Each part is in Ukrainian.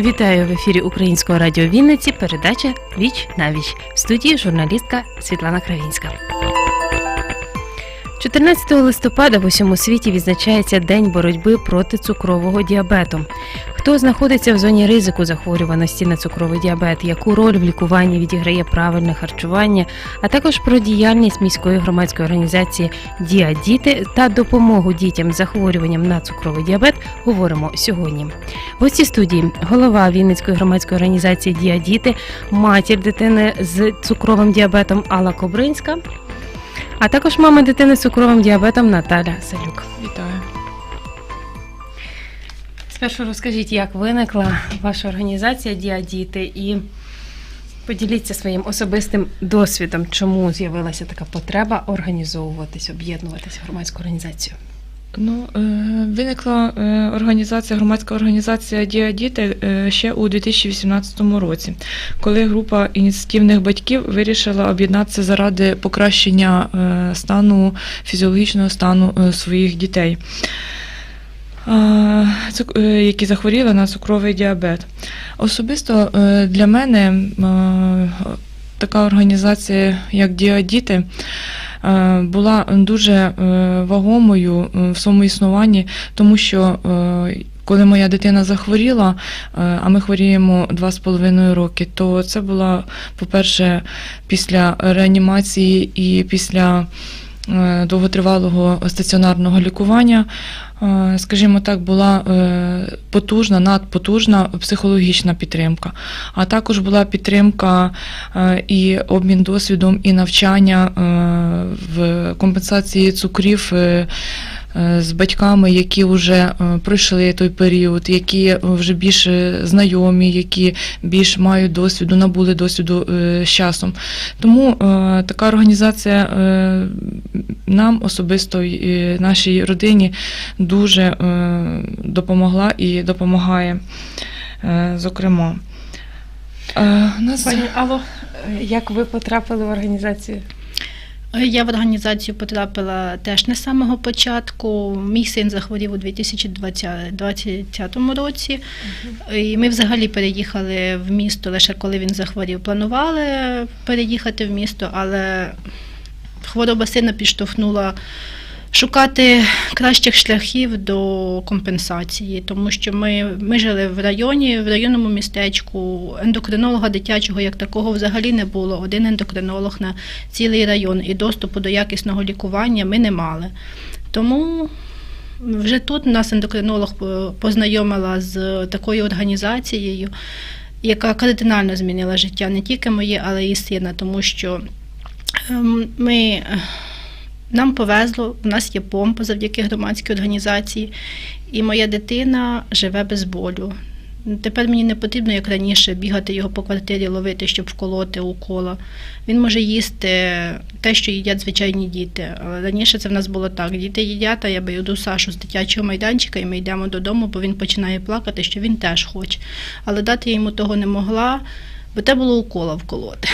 Вітаю в ефірі Українського радіо Вінниці. Передача Віч на віч. В студії журналістка Світлана Кравінська. 14 листопада в усьому світі відзначається День боротьби проти цукрового діабету. Хто знаходиться в зоні ризику захворюваності на цукровий діабет, яку роль в лікуванні відіграє правильне харчування, а також про діяльність міської громадської організації Діадіти та допомогу дітям з захворюванням на цукровий діабет говоримо сьогодні. Гості студії голова Вінницької громадської організації Діадіти, матір дитини з цукровим діабетом Алла Кобринська, а також мама дитини з цукровим діабетом Наталя Салюк. Вітаю. Спершу розкажіть, як виникла ваша організація Діадіти і поділіться своїм особистим досвідом, чому з'явилася така потреба організовуватись, об'єднуватися в громадську організацію. Ну, е, виникла е, організація, громадська організація Діадіти е, ще у 2018 році, коли група ініціативних батьків вирішила об'єднатися заради покращення стану фізіологічного стану своїх дітей, які захворіли на цукровий діабет. Особисто для мене така організація, як Діадіти, е, була дуже е, вагомою е, в своєму існуванні, тому що е, коли моя дитина захворіла, е, а ми хворіємо два з половиною роки, то це була, по-перше, після реанімації і після е, довготривалого стаціонарного лікування, е, скажімо так, була е, потужна, надпотужна психологічна підтримка. А також була підтримка е, і обмін досвідом, і навчання е, в компенсації цукрів. Е, З батьками, які вже е, пройшли той період, які вже більш е, знайомі, які більш мають досвіду, набули досвіду з часом. Тому така організація нам особисто і нашій родині дуже допомогла і допомагає, зокрема. Нас... Пані Алло, як ви потрапили в організацію? Я в організацію потрапила теж не з самого початку. Мій син захворів у 2020 році, і ми взагалі переїхали в місто лише коли він захворів. Планували переїхати в місто, але хвороба сина підштовхнула шукати кращих шляхів до компенсації, тому що ми, ми жили в районі, в районному містечку. Ендокринолога дитячого як такого взагалі не було. Один ендокринолог на цілий район, і доступу до якісного лікування ми не мали. Тому вже тут нас ендокринолог познайомила з такою організацією, яка кардинально змінила життя не тільки моє, але і сина, тому що ем, ми. Нам повезло, у нас є помпа завдяки громадській організації, і моя дитина живе без болю. Тепер мені не потрібно, як раніше, бігати його по квартирі, ловити, щоб вколоти укола. Він може їсти те, що їдять звичайні діти. Але раніше це в нас було так: діти їдять, а я беру Сашу з дитячого майданчика, і ми йдемо додому, бо він починає плакати, що він теж хоче. Але дати я йому того не могла, бо те було укола вколоти.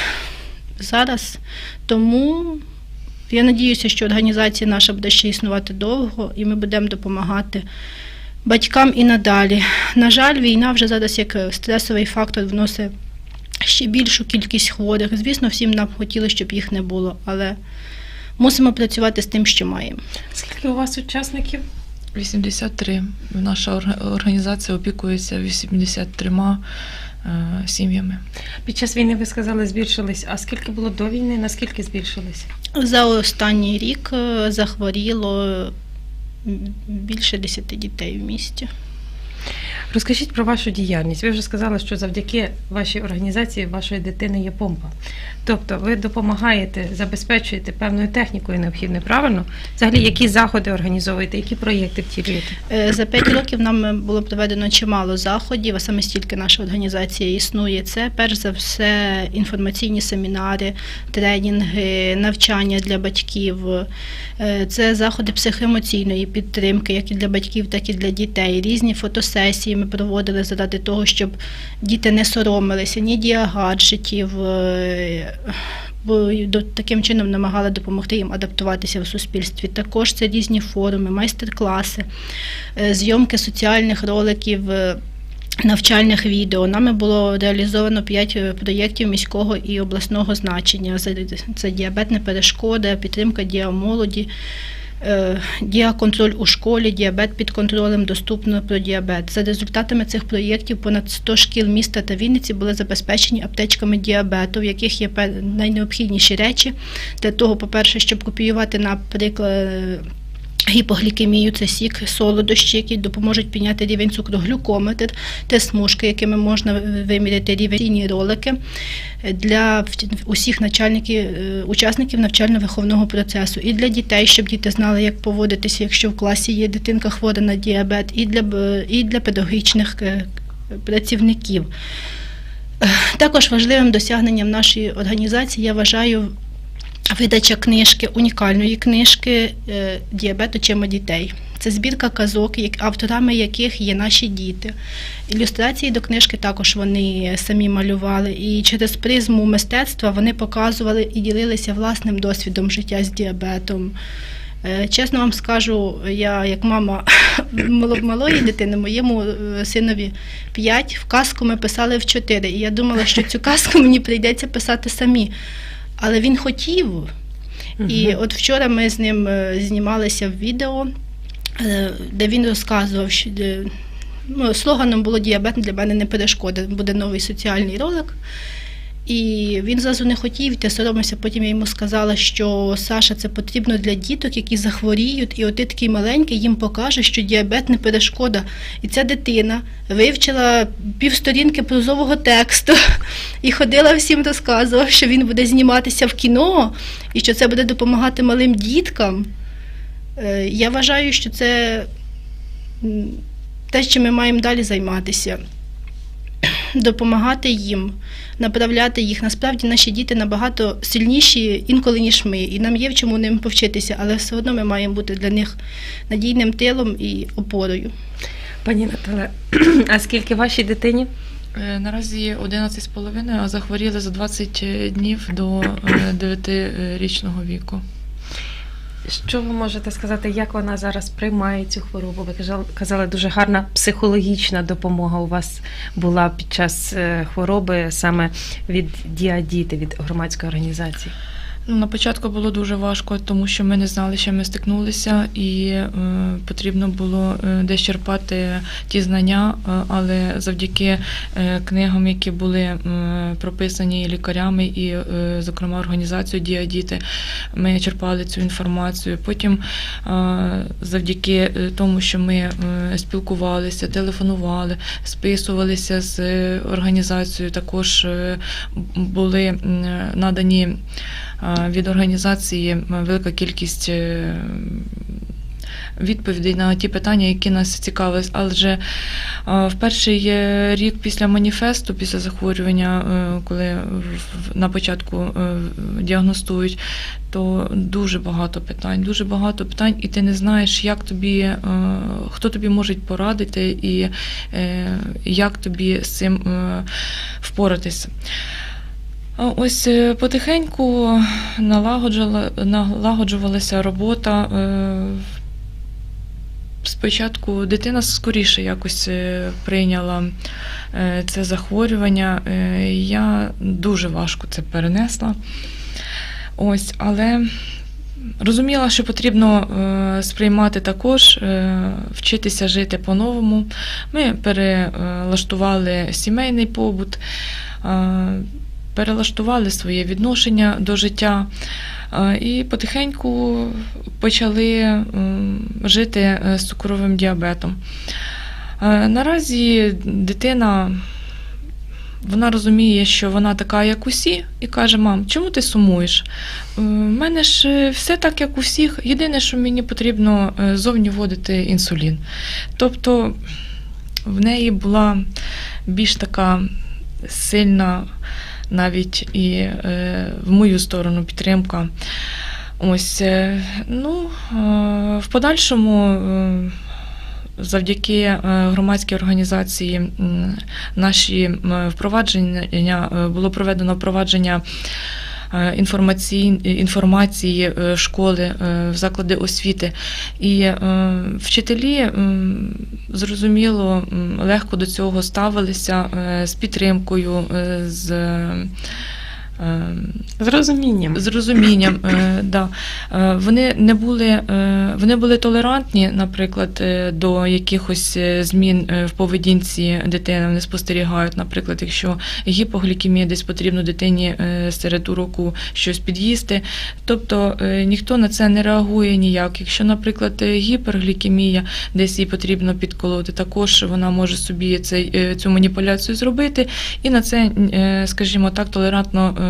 Зараз тому я надіюся, що організація наша буде ще існувати довго, і ми будемо допомагати батькам і надалі. На жаль, війна вже зараз як стресовий фактор вносить ще більшу кількість хворих. Звісно, всім нам хотілося, щоб їх не було, але мусимо працювати з тим, що маємо. Скільки у вас учасників? 83. Наша організація опікується 83 е, сім'ями. Під час війни ви сказали, збільшились. А скільки було до війни? Наскільки збільшились? За останній рік е, захворіло більше 10 дітей в місті. Розкажіть про вашу діяльність. Ви вже сказали, що завдяки вашій організації вашої дитини є помпа. Тобто ви допомагаєте, забезпечуєте певною технікою необхідною, правильно? Взагалі, які заходи організовуєте, які проєкти втілюєте? Е, За п'ять років нам було проведено чимало заходів, а саме стільки наша організація існує. Це перш за все інформаційні семінари, тренінги, навчання для батьків. Е, Це заходи психоемоційної підтримки, як і для батьків, так і для дітей. Різні фотосесії ми проводили заради того, щоб діти не соромилися ні діагаджетів. е, бо таким чином намагали допомогти їм адаптуватися в суспільстві. Також це різні форуми, майстер-класи, е, зйомки соціальних роликів. е, навчальних відео. Нами було реалізовано 5 проєктів міського і обласного значення. Це, діабетна перешкода, підтримка діамолоді, діаконтроль у школі, діабет під контролем, доступно про діабет. За результатами цих проєктів понад 100 шкіл міста та Вінниці були забезпечені аптечками діабету, в яких є найнеобхідніші речі для того, по-перше, щоб копіювати, наприклад, Гіпоглікемію це сік, солодощі, які допоможуть підняти рівень цукру, глюкометр, те смужки, якими можна виміряти рівень ролики для усіх начальників, е, учасників навчально-виховного процесу, і для дітей, щоб діти знали, як поводитися, якщо в класі є дитинка хвора на діабет, і для, і для педагогічних е, працівників. Е, Також важливим досягненням нашої організації я вважаю видача книжки, унікальної книжки е, Діабет очима дітей. Це збірка казок, авторами яких є наші діти. Ілюстрації до книжки також вони самі малювали. І через призму мистецтва вони показували і ділилися власним досвідом життя з діабетом. Е, Чесно вам скажу, я як мама малої дитини, моєму е, синові 5, в казку ми писали в 4. І я думала, що цю казку мені прийдеться писати самі. Але він хотів. І от вчора ми з ним е, знімалися в відео, е, де він розказував, що ну, слоганом було діабет для мене не перешкода. Буде новий соціальний ролик. І він зразу не хотів йти, соромився. Потім я йому сказала, що Саша, це потрібно для діток, які захворіють, і от ти такий маленький їм покаже, що діабет не перешкода. І ця дитина вивчила півсторінки прозового тексту і ходила всім розказував, що він буде зніматися в кіно і що це буде допомагати малим діткам. Е, Я вважаю, що це те, чим ми маємо далі займатися. Допомагати їм, направляти їх. Насправді наші діти набагато сильніші інколи, ніж ми, і нам є в чому ним повчитися, але все одно ми маємо бути для них надійним тилом і опорою. Пані Натале, а скільки вашій дитині? Е, Наразі 11,5, а захворіли за 20 днів до 9-річного віку. Що ви можете сказати, як вона зараз приймає цю хворобу? Ви казали- дуже гарна психологічна допомога у вас була під час е, хвороби саме від діадіти, від громадської організації. Ну, на початку було дуже важко, тому що ми не знали, що ми стикнулися, і е, потрібно було е, десь черпати ті знання, е, але завдяки е, книгам, які були е, прописані лікарями і, е, зокрема, організацією Діадіти, ми черпали цю інформацію. Потім, е, завдяки е, тому, що ми е, спілкувалися, телефонували, списувалися з організацією, також е, були надані від організації велика кількість е, відповідей на ті питання, які нас цікавили. Адже е, в перший е, рік після маніфесту, після захворювання, коли на початку діагностують, то дуже багато питань, дуже багато питань, і ти не знаєш, як тобі, хто тобі може порадити і як тобі з цим впоратися. Ось е, потихеньку налагоджувала, налагоджувалася робота. е, Спочатку дитина скоріше якось е, прийняла це захворювання. Я дуже важко це перенесла. Ось, але розуміла, що потрібно сприймати також, вчитися жити по-новому. Ми перелаштували сімейний побут, перелаштували своє відношення до життя. е, І потихеньку почали жити е, з цукровим діабетом. Е, Наразі дитина вона розуміє, що вона така, як усі, і каже: мам, чому ти сумуєш? У мене ж все так, як у всіх. Єдине, що мені потрібно зовні вводити інсулін. Тобто в неї була більш така сильна навіть і е, в мою сторону підтримка. Ось, е, ну, е, в подальшому. Завдяки громадській організації наші впровадження було проведено впровадження інформації, інформації школи, в заклади освіти. І вчителі зрозуміло легко до цього ставилися е, з підтримкою, е, з. Е, З розумінням. з розумінням. Е, да. Е, Вони не були, вони були толерантні, наприклад, до якихось змін в поведінці дитини. Вони спостерігають, наприклад, якщо гіпоглікемія, десь потрібно дитині серед уроку щось під'їсти. Тобто ніхто на це не реагує ніяк. Якщо, наприклад, гіперглікемія, десь їй потрібно підколоти, також вона може собі цей, цю маніпуляцію зробити, і на це, скажімо так, толерантно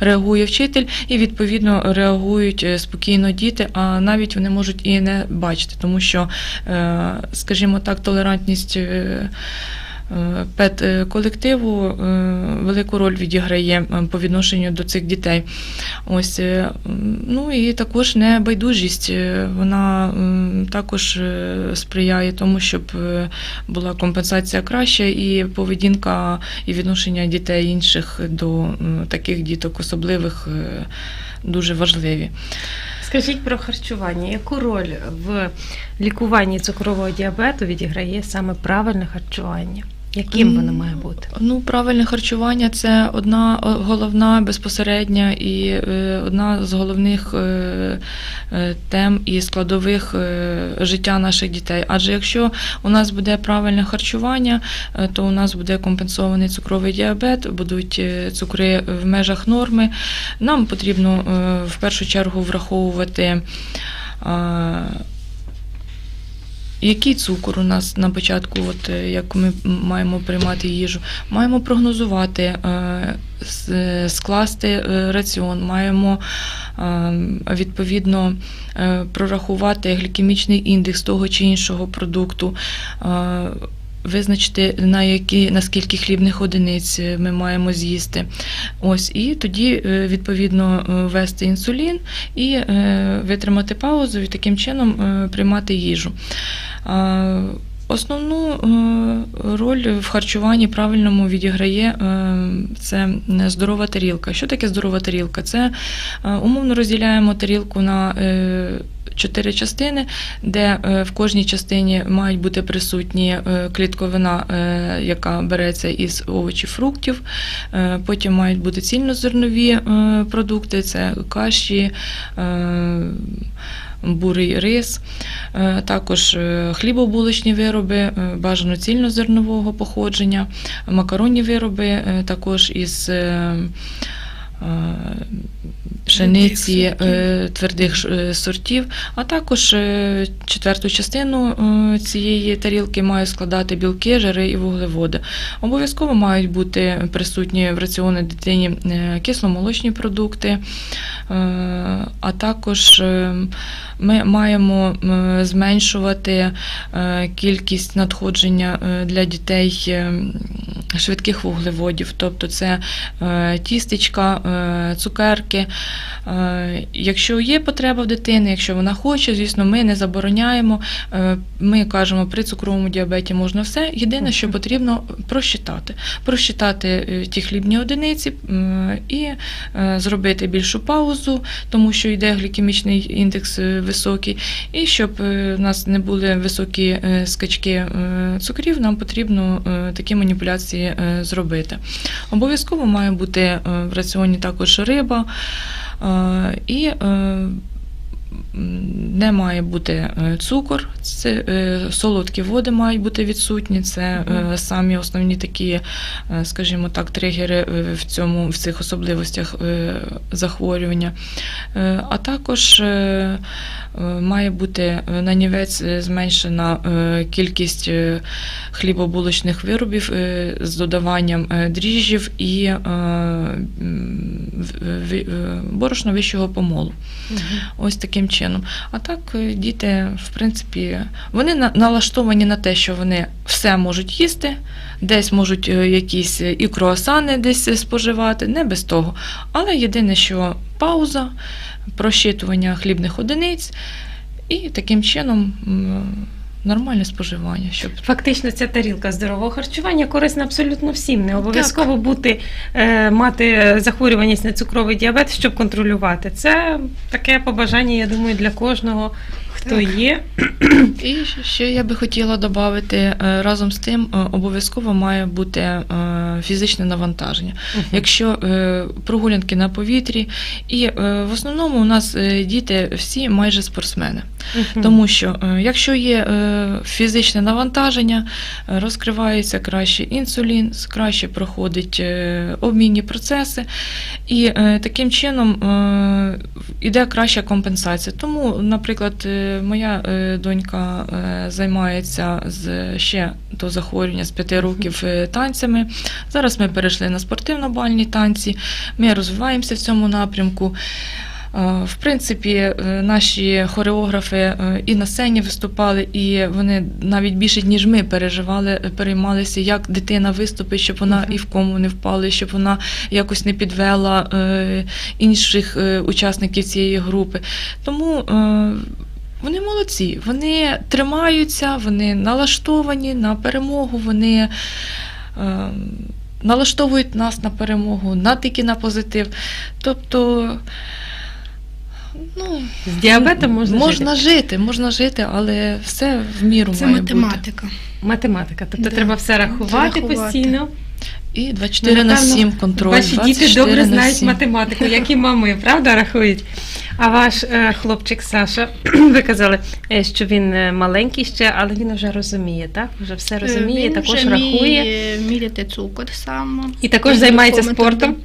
реагує вчитель, і відповідно реагують е, спокійно діти, а навіть вони можуть і не бачити, тому що, е, скажімо так, толерантність. Е, е, Пет-колективу е, велику роль відіграє е, по відношенню до цих дітей. Ось, е, ну і також небайдужість. е, Вона також е, сприяє тому, щоб е, була компенсація краща, і поведінка і відношення дітей інших до е, таких діток особливих е, дуже важливі. Скажіть про харчування. Яку роль в лікуванні цукрового діабету відіграє саме правильне харчування? Яким воно має бути? Ну, правильне харчування це одна головна безпосередня і е, одна з головних е, е, тем і складових життя наших дітей. Адже якщо у нас буде правильне харчування, то у нас буде компенсований цукровий діабет, будуть цукри в межах норми. Нам потрібно в першу чергу враховувати. Який цукор у нас на початку, от е, як ми маємо приймати їжу, маємо прогнозувати, е, скласти е, раціон, маємо відповідно прорахувати глікемічний індекс того чи іншого продукту. Визначити на які наскільки хлібних одиниць е, ми маємо з'їсти. Ось і тоді е, відповідно е, ввести інсулін і витримати паузу і таким чином приймати їжу. Основну е, роль в харчуванні правильному відіграє е, це здорова тарілка. Що таке здорова тарілка? Це е, умовно розділяємо тарілку на чотири частини, де в кожній частині мають бути присутні клітковина, яка береться із овочів, фруктів. Потім мають бути цільнозернові продукти, це каші. Бурий рис, Е, також е, хлібобулочні вироби, е, бажано цільнозернового походження, макаронні вироби, також із пшениці е, твердих е, сортів, а також е, четверту частину е, цієї тарілки мають складати білки, жири і вуглеводи. Обов'язково мають бути присутні в раціоні дитині е, кисломолочні продукти, е, а також е, ми маємо е, зменшувати е, кількість надходження е, для дітей е, швидких вуглеводів, тобто це е, тістечка, е, цукерки. Е, Якщо є потреба в дитини, якщо вона хоче, звісно, ми не забороняємо. Е, Ми кажемо, при цукровому діабеті можна все. Єдине, що потрібно просчитати. Просчитати е, ті хлібні одиниці і е, зробити більшу паузу, тому що йде глікемічний індекс е, високий. І щоб е, в нас не були високі е, скачки е, цукрів, нам потрібно е, такі маніпуляції е, зробити. Обов'язково має бути е, в раціоні також риба. Е, І е, не має бути е, цукор, це е, солодкі води мають бути відсутні. Це е, самі основні такі, скажімо так, тригери в цьому в цих особливостях захворювання. А також має бути на нівець е, зменшена кількість хлібобулочних виробів з додаванням дріжджів і борошна вищого помолу. Ось таким чином. А так, е, діти, в принципі, вони налаштовані на те, що вони все можуть їсти, десь можуть е, якісь е, і круасани десь споживати, не без того. Але єдине, що пауза, просчитування хлібних одиниць, і таким чином нормальне споживання, щоб Фактично, ця тарілка здорового харчування корисна абсолютно всім. Не обов'язково бути е, мати захворюваність на цукровий діабет, щоб контролювати. Це таке побажання, я думаю, для кожного, хто є. І ще я би хотіла додати, разом з тим е, обов'язково має бути е, фізичне навантаження. Якщо е, прогулянки на повітрі, і е, в основному у нас е, діти всі майже спортсмени. Мгм. Тому що е, якщо є е, фізичне навантаження, е, розкривається краще інсулін, краще проходить е, обмінні процеси, і е, таким чином е, іде краща компенсація. Тому, наприклад, е, моя е, донька е, займається з ще до захворювання з 5 років е, танцями. Зараз ми перейшли на спортивно-бальні танці, ми розвиваємося в цьому напрямку. В принципі, наші хореографи і на сцені виступали, і вони навіть більше ніж ми переживали, переймалися, як дитина виступить, щоб вона і в кому не впала, щоб вона якось не підвела інших учасників цієї групи. Тому вони молодці, вони тримаються, вони налаштовані на перемогу, вони. е, Налаштовують нас на перемогу, на тільки на позитив. Тобто, ну, З діабетом можна, можна жити. жити, можна жити, але все в міру Це має бути. математика. Математика. Тобто Да. треба все рахувати, Рахувати. постійно. І 24 Ну, на напевно, 7 контроль. Ваші діти 24 добре на знають 7. математику, як і мами, правда, рахують. А ваш е, хлопчик Саша, ви казали, е, що він е, маленький ще, але він вже розуміє, так? Вже все розуміє, Він також вже рахує. міряти цукор сам. І також займається спортом.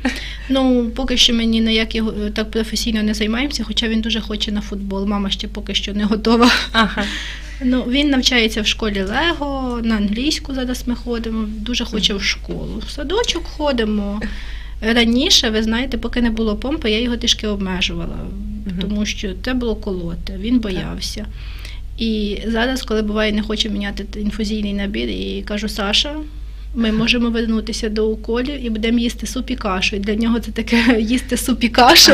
Ну, поки що ми ні на які е, так професійно не займаємося, хоча він дуже хоче на футбол. Мама ще поки що не готова. Ага. Ну, він навчається в школі Лего, на англійську зараз ми ходимо, дуже хоче в школу. В садочок ходимо. Раніше, ви знаєте, поки не було помпи, я його трішки обмежувала, тому що це було колоти, він боявся. І зараз, коли буває, не хоче міняти інфузійний набір, і кажу, Саша, ми можемо вернутися до уколів і будемо їсти суп і кашу. І для нього це таке їсти суп і кашу.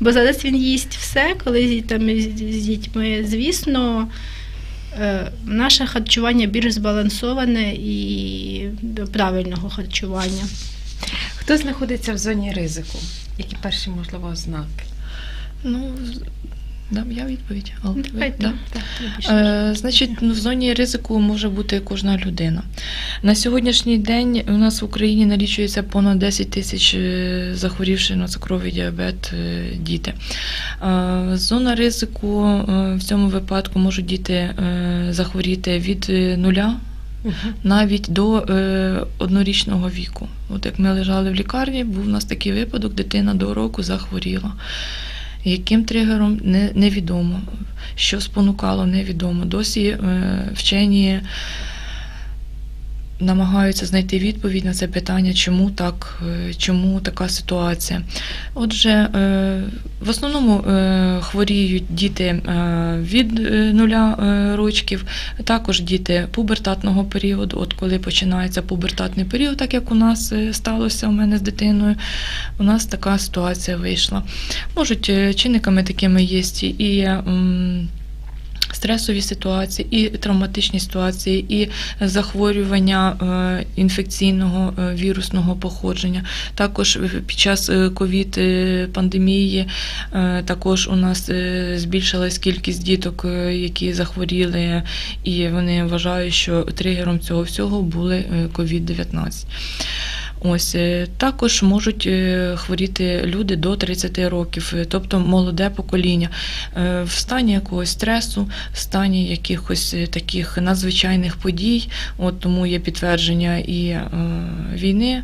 Бо зараз він їсть все, коли там з дітьми, звісно, е, наше харчування більш збалансоване і до правильного харчування. Хто знаходиться в зоні ризику? Які перші, можливо, ознаки? Ну, дам я відповідь. Але ви- да? Так. Е, значить, ну, в зоні ризику може бути кожна людина. На сьогоднішній день у нас в Україні налічується понад 10 тисяч е, захворівших на цукровий діабет е, діти. Е, Зона ризику е, в цьому випадку можуть діти захворіти від нуля навіть до е, однорічного віку. От як ми лежали в лікарні, був у нас такий випадок, дитина до року захворіла. Яким тригером не, невідомо, що спонукало, невідомо. Досі е, вчені намагаються знайти відповідь на це питання, чому так, е, чому така ситуація. Отже, е, в основному е, хворіють діти від нуля рочків, також діти пубертатного періоду, от коли починається пубертатний період, так як у нас сталося у мене з дитиною, у нас така ситуація вийшла. Можуть чинниками такими є і. Стресові ситуації, і травматичні ситуації, і захворювання е, інфекційного е, вірусного походження. Також е, під час ковід пандемії е, також у нас е, збільшилась кількість діток, е, які захворіли, і вони вважають, що тригером цього всього були COVID-19. Ось е, також можуть е, хворіти люди до 30 років, е, тобто молоде покоління, в стані якогось стресу, в стані якихось таких надзвичайних подій. От тому є підтвердження і війни.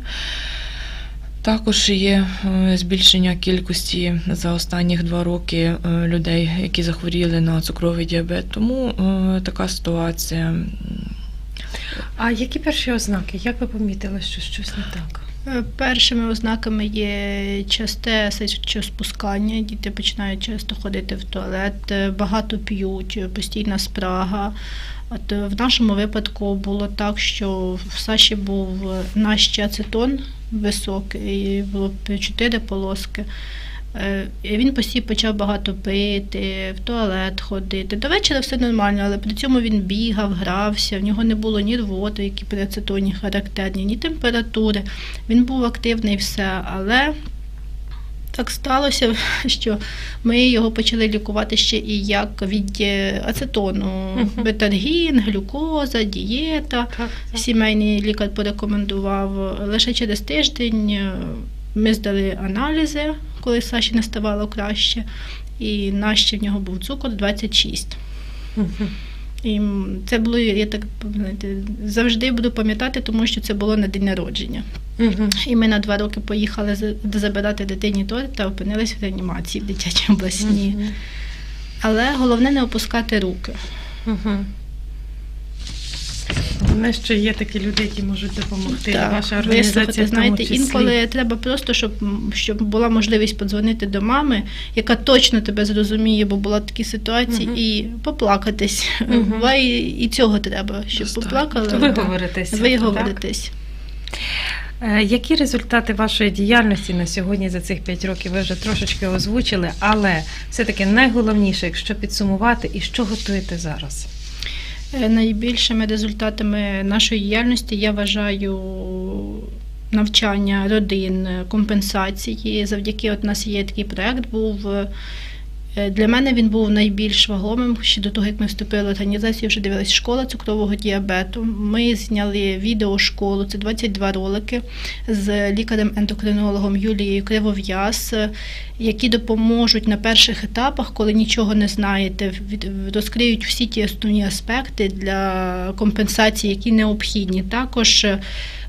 Також є збільшення кількості за останніх два роки людей, які захворіли на цукровий діабет. Тому така ситуація. А які перші ознаки? Як ви помітили, що щось не так? Е, Першими ознаками є часте сечоспускання, діти починають часто ходити в туалет, е, багато п'ють, е, постійна спрага. От в нашому випадку було так, що в Саші був наш ацетон високий, було 4 полоски. Е, Він постійно почав багато пити, в туалет ходити. До вечора все нормально, але при цьому він бігав, грався, в нього не було ні рвоти, які при ацетоні характерні, ні температури. Він був активний все, але так сталося, що ми його почали лікувати ще і як від е, ацетону, бетаргін, глюкоза, дієта. Сімейний лікар порекомендував. Лише через тиждень е, ми здали аналізи, коли Саші не ставало краще. І наще в нього був цукор 26. Мгм. І це було, я так знаєте, завжди буду пам'ятати, тому що це було на день народження. Мгм. І ми на два роки поїхали забирати дитині торт та опинились в реанімації в дитячій обласній. Мгм. Але головне не опускати руки. Мгм. Головне, що є такі люди, які можуть допомогти. і Ваша організація вислухати. в тому Знаєте, числі. інколи треба просто, щоб, щоб була можливість подзвонити до мами, яка точно тебе зрозуміє, бо була такі ситуації, Мгм. і поплакатись. Мгм. Буває, і цього треба, щоб Достатньо. поплакали. Виговоритися, Виговоритись. Е, Які результати вашої діяльності на сьогодні за цих 5 років ви вже трошечки озвучили, але все-таки найголовніше, якщо підсумувати, і що готуєте зараз? Е, Найбільшими результатами нашої діяльності я вважаю навчання родин, компенсації. Завдяки от у нас є такий проект. Був е, для мене він був найбільш вагомим. Ще до того, як ми вступили в організацію, вже дивилась школа цукрового діабету. Ми зняли відео школу, це 22 ролики з лікарем-ендокринологом Юлією Кривов'яз, е, які допоможуть на перших етапах, коли нічого не знаєте, розкриють всі ті основні аспекти для компенсації, які необхідні. Також е,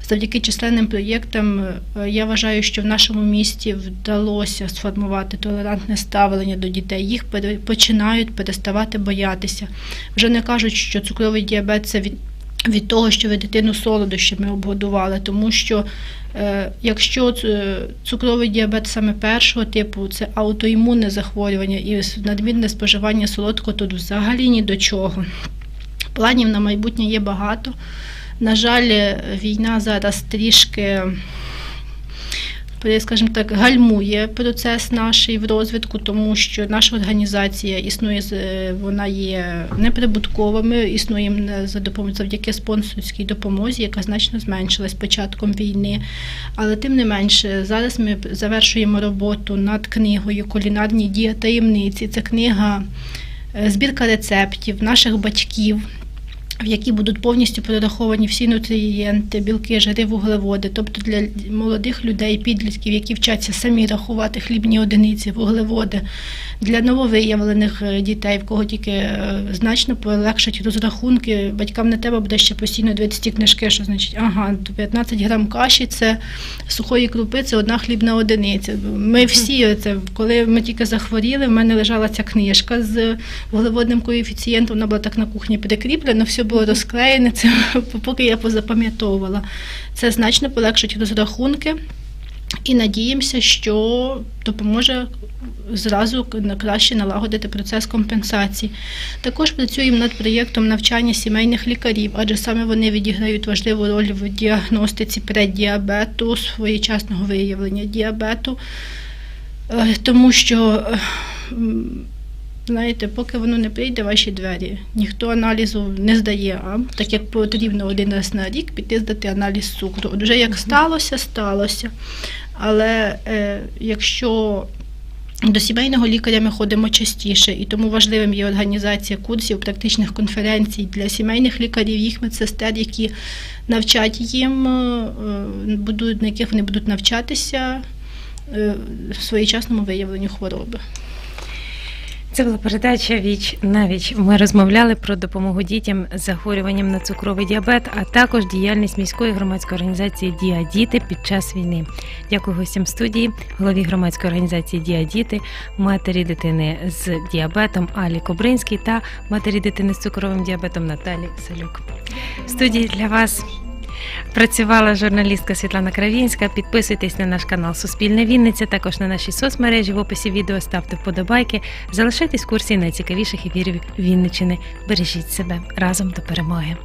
завдяки численним проєктам е, я вважаю, що в нашому місті вдалося сформувати толерантне ставлення до дітей. Їх починають переставати боятися. Вже не кажуть, що цукровий діабет це від. Від того, що ви дитину солодощами обгодували, тому що е, якщо цукровий діабет саме першого типу, це аутоімунне захворювання і надмірне споживання солодкого, тут взагалі ні до чого. Планів на майбутнє є багато. На жаль, е, війна зараз трішки, скажімо так, гальмує процес наш в розвитку, тому що наша організація існує, е, вона є неприбуткова. Ми існуємо не за допомогою завдяки спонсорській допомозі, яка значно зменшилась початком війни. Але тим не менше, зараз ми завершуємо роботу над книгою Кулінарні дії таємниці. Це книга, е, збірка рецептів наших батьків в якій будуть повністю перераховані всі нутрієнти, білки, жири, вуглеводи. Тобто для молодих людей, підлітків, які вчаться самі рахувати хлібні одиниці, вуглеводи, для нововиявлених е, дітей, в кого тільки е, значно полегшать розрахунки. Батькам не треба буде ще постійно дивитися ті книжки, що значить, ага, 15 грам каші це сухої крупи, це одна хлібна одиниця. Ми всі це, коли ми тільки захворіли, в мене лежала ця книжка з вуглеводним коефіцієнтом, вона була так на кухні прикріплена, все було розклеєне, це поки я позапам'ятовувала. Це значно полегшить розрахунки. І надіємося, що допоможе зразу краще налагодити процес компенсації. Також працюємо над проєктом навчання сімейних лікарів, адже саме вони відіграють важливу роль в діагностиці преддіабету, своєчасного виявлення діабету, Е, тому що. Е, Знаєте, поки воно не прийде в ваші двері, ніхто аналізу не здає, а так як потрібно один раз на рік піти здати аналіз цукру. От вже як сталося, сталося. Але е, якщо до сімейного лікаря ми ходимо частіше, і тому важливим є організація курсів, практичних конференцій для сімейних лікарів, їх медсестер, які навчать їм, е, будуть, на яких вони будуть навчатися е, своєчасному виявленню хвороби. Це була передача Віч на віч. Ми розмовляли про допомогу дітям з захворюванням на цукровий діабет, а також діяльність міської громадської організації Дія Діти під час війни. Дякую гостям студії, голові громадської організації Дія Діти, матері дитини з діабетом Алі Кобринській та матері дитини з цукровим діабетом Наталі Салюк. В студії для вас Працювала журналістка Світлана Кравінська. Підписуйтесь на наш канал Суспільне Вінниця, також на наші соцмережі в описі відео ставте вподобайки. Залишайтесь в курсі найцікавіших ефірів Вінничини. Бережіть себе разом до перемоги.